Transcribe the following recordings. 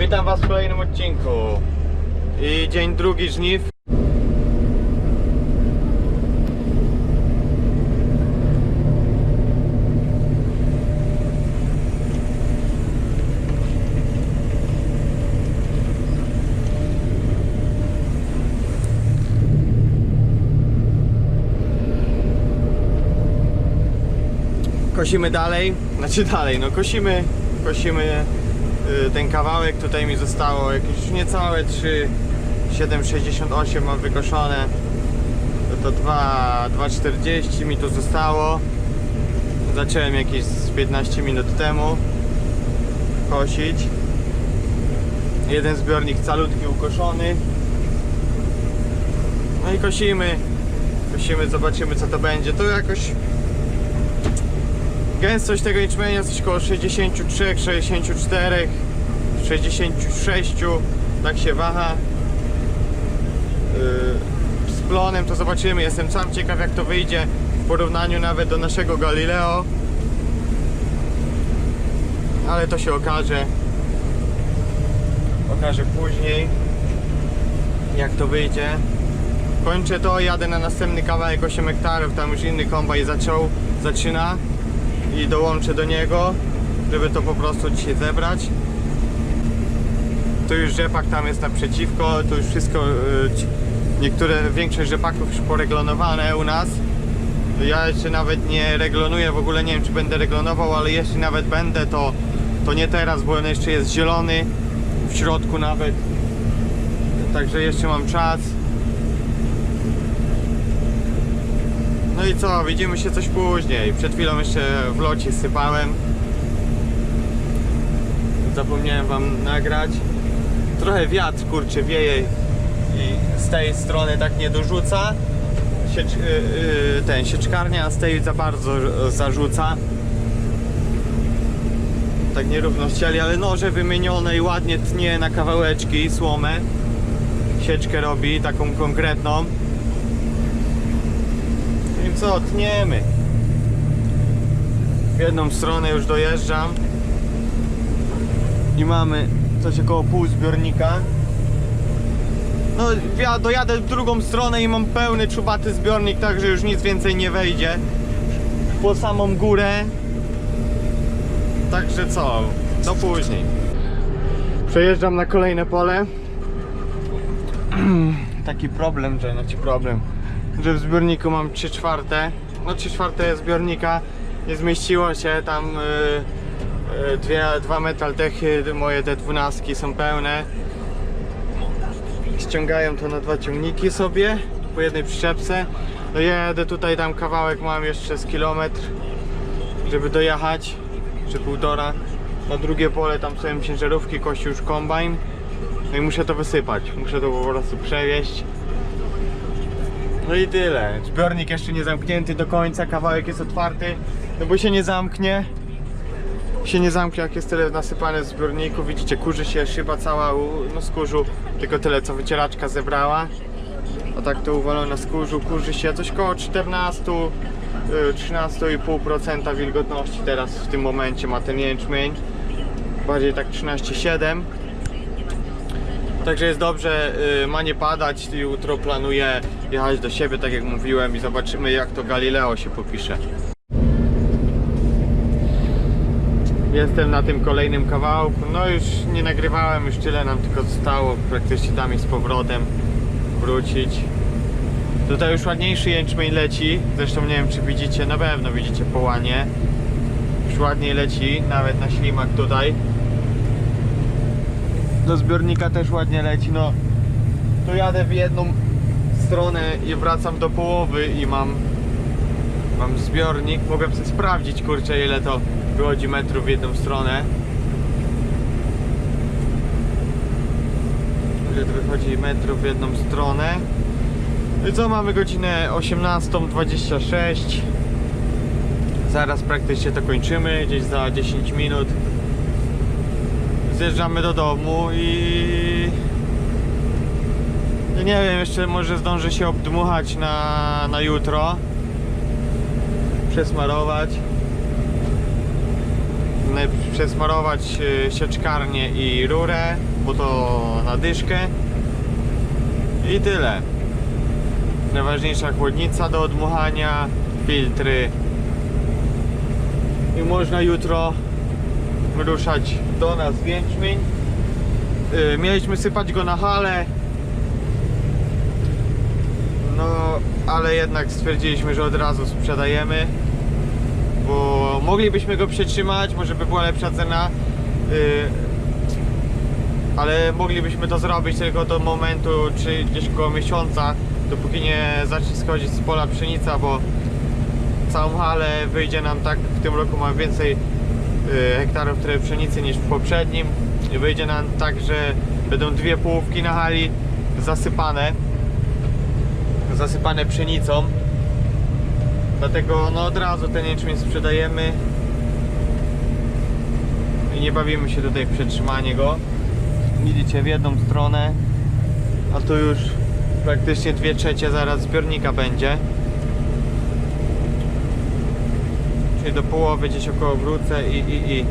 Witam Was w kolejnym odcinku. I dzień drugi żniw. Kosimy dalej, znaczy dalej, no kosimy, kosimy ten kawałek, tutaj mi zostało jakieś niecałe 3, 7,68 mam wykoszone, to, to 2, 2,40 mi tu zostało, zacząłem jakieś z 15 minut temu kosić, jeden zbiornik calutki ukoszony, no i kosimy, kosimy, zobaczymy co to będzie, to jakoś Gęstość tego jęczmienia coś koło 63, 64, 66, tak się waha. Yy, Z plonem to zobaczymy, jestem sam ciekaw jak to wyjdzie w porównaniu nawet do naszego Galileo. Ale to się okaże. Okaże później jak to wyjdzie. Kończę to, jadę na następny kawałek 8 hektarów, tam już inny kombaj zaczął, zaczyna i dołączę do niego, żeby to po prostu dzisiaj zebrać. Tu już rzepak tam jest naprzeciwko, tu już wszystko, ci- niektóre, większość rzepaków już poreglonowane u nas. Ja jeszcze nawet nie reglonuję, w ogóle nie wiem czy będę reglonował, ale jeśli nawet będę, to, to nie teraz, bo on jeszcze jest zielony, w środku nawet. Także jeszcze mam czas. No i co, widzimy się coś później. Przed chwilą jeszcze w locie sypałem. Zapomniałem wam nagrać. Trochę wiatr kurczę wieje i z tej strony tak nie dorzuca. Siecz, y, y, ten sieczkarnia, z tej za bardzo zarzuca. Tak nierówno ścieli, ale noże wymienione i ładnie tnie na kawałeczki słomę. Sieczkę robi, taką konkretną. Co, tniemy. W jedną stronę już dojeżdżam. I mamy coś około pół zbiornika. No, ja dojadę w drugą stronę i mam pełny czubaty zbiornik, także już nic więcej nie wejdzie. Po samą górę. Także co, do później. Przejeżdżam na kolejne pole. Taki problem, że znaczy problem że w zbiorniku mam 3 czwarte. No 3 czwarte zbiornika nie zmieściło się tam y, y, dwie, dwa metaltechy moje te dwunastki są pełne. Ściągają to na dwa ciągniki sobie po jednej przyczepce. No jedę tutaj tam kawałek mam jeszcze z kilometr żeby dojechać czy półtora. Na drugie pole tam są ciężarówki kości już kombajn. No i muszę to wysypać muszę to po prostu przewieźć no i tyle. Zbiornik jeszcze nie zamknięty do końca, kawałek jest otwarty, no bo się nie zamknie. Się nie zamknie, jak jest tyle nasypane w zbiorniku. Widzicie, kurzy się szyba cała, no z kurzu tylko tyle co wycieraczka zebrała. A tak to uwalone z kurzu, kurzy się coś koło 14, y, 13,5% wilgotności teraz w tym momencie ma ten jęczmień. Bardziej tak 13,7. Także jest dobrze, y, ma nie padać. Jutro planuję jechać do siebie, tak jak mówiłem, i zobaczymy, jak to Galileo się popisze. Jestem na tym kolejnym kawałku. No już nie nagrywałem, już tyle nam tylko zostało. Praktycznie tam z powrotem wrócić. Tutaj już ładniejszy jęczmień leci. Zresztą nie wiem, czy widzicie, na pewno widzicie połanie. Już ładniej leci, nawet na ślimak tutaj do zbiornika też ładnie leci, no. To jadę w jedną stronę i wracam do połowy i mam mam zbiornik, mogłem sobie sprawdzić kurczę ile to wychodzi metrów w jedną stronę. Ile to wychodzi metrów w jedną stronę. No i co, mamy godzinę 18.26 zaraz praktycznie to kończymy, gdzieś za 10 minut zjeżdżamy do domu i nie wiem, jeszcze może zdążę się obdmuchać na, na jutro przesmarować przesmarować y, sieczkarnię i rurę, bo to na dyszkę. I tyle. Najważniejsza chłodnica do odmuchania, filtry. I można jutro ruszać do nas jęczmień. Y, Mieliśmy sypać go na halę. No, ale jednak stwierdziliśmy, że od razu sprzedajemy. Bo moglibyśmy go przetrzymać, może by była lepsza cena. y, ale moglibyśmy to zrobić tylko do momentu, czy gdzieś koło miesiąca, dopóki nie zacznie schodzić z pola pszenica, bo całą halę wyjdzie nam tak, w tym roku mamy więcej hektarów które pszenicy niż w poprzednim. Wyjdzie nam tak, że będą dwie połówki na hali zasypane, zasypane pszenicą. Dlatego no od razu ten jęczmień sprzedajemy i nie bawimy się tutaj w przetrzymanie go. Widzicie w jedną stronę, a tu już praktycznie dwie trzecie zaraz zbiornika będzie. Do połowy gdzieś około wrócę i, i, i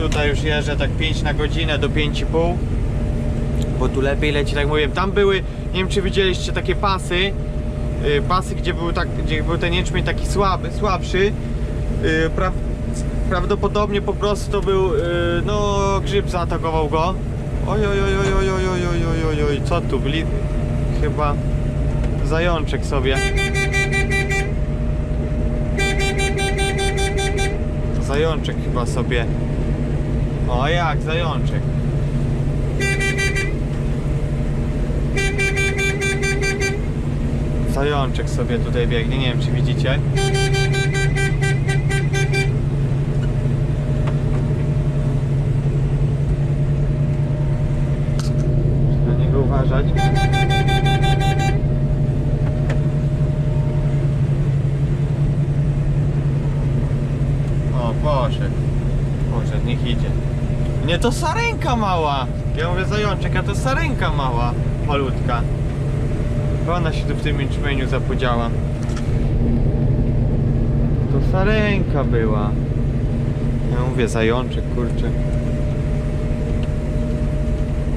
tutaj już jeżdżę tak 5 na godzinę do 5,5 bo tu lepiej leci, tak mówię. Tam były, nie wiem czy widzieliście takie pasy, yy, pasy, gdzie był, tak, gdzie był ten jęczmień taki słaby, słabszy. Yy, pra, prawdopodobnie po prostu to był, yy, no grzyb zaatakował go. Oj, oj, oj, oj, oj, oj, oj, oj, oj, oj, co tu byli? Chyba zajączek sobie. Zajączek chyba sobie. O jak, zajączek. Zajączek sobie tutaj biegnie, nie wiem czy widzicie. Na niego uważać. Poszedł. Poszedł, niech idzie. Nie, to sarenka mała. Ja mówię zajączek, a to sarenka mała, malutka. Bo Ona się tu w tym jęczmieniu zapodziała. To sarenka była. Ja mówię zajączek, kurczę.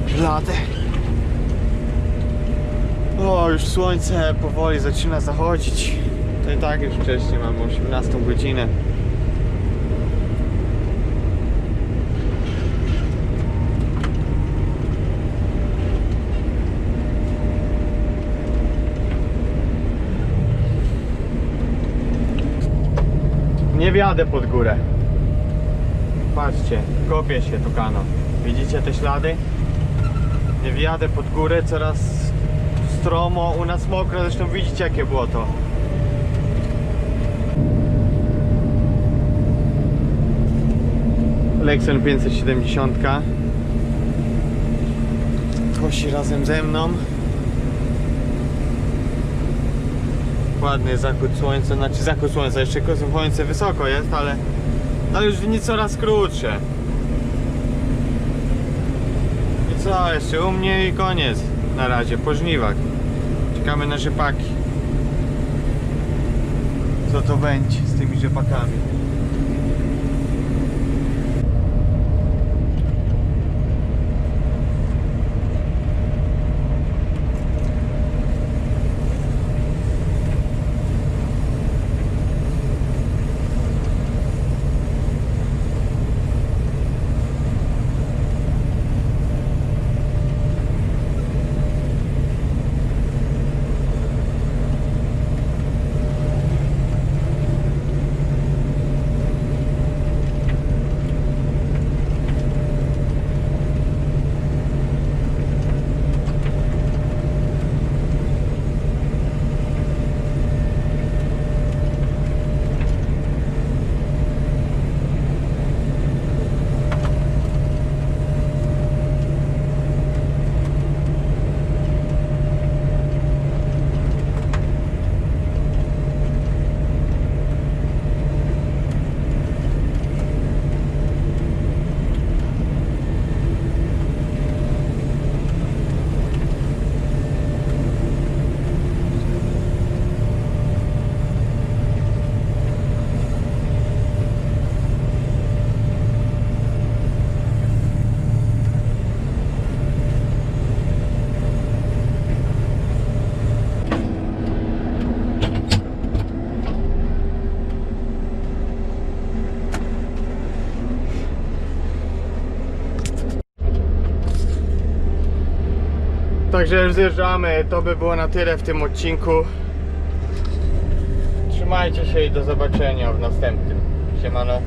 Żladę. O, już słońce powoli zaczyna zachodzić. To i tak już wcześniej mamy 18 godzinę. Wjadę pod górę. Patrzcie, kopie się tu kano. Widzicie te ślady? Nie wjadę pod górę, coraz stromo, u nas mokro, zresztą widzicie jakie było to. Lexen 570 kosi razem ze mną ładny zachód słońca, znaczy zachód słońca, jeszcze słońce wysoko jest, ale, ale już dni coraz krótsze. I co, jeszcze u mnie i koniec na razie, po żniwach. Czekamy na rzepaki. Co to będzie z tymi rzepakami? Także już zjeżdżamy. To by było na tyle w tym odcinku. Trzymajcie się i do zobaczenia w następnym. Siemano.